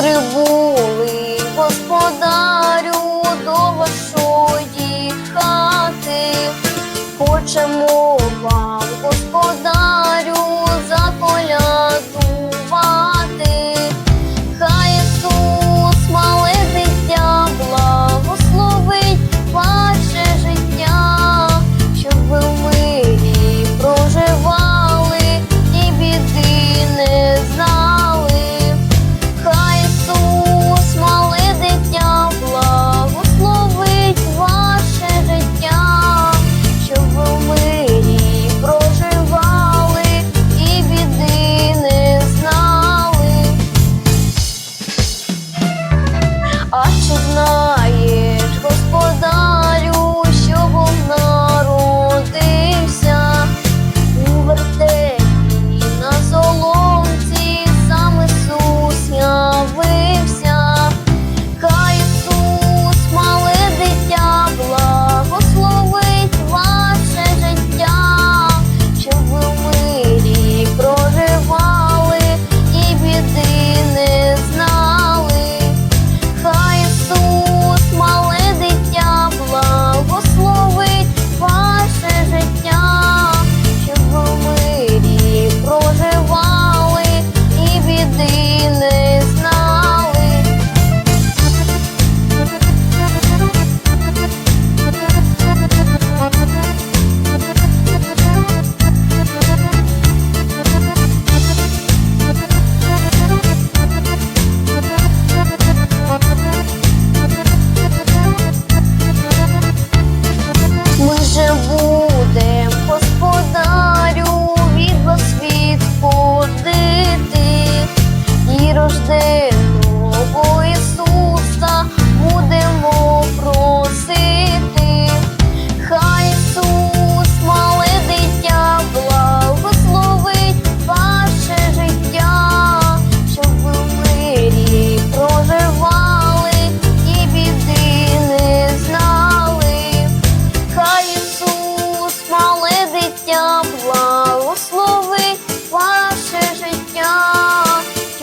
그리고 뭐 А чи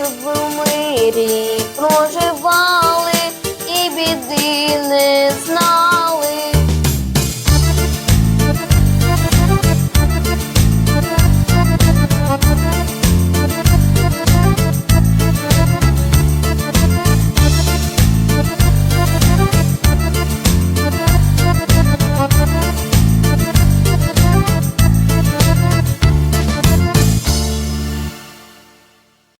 в мирі проживали і біди не знали.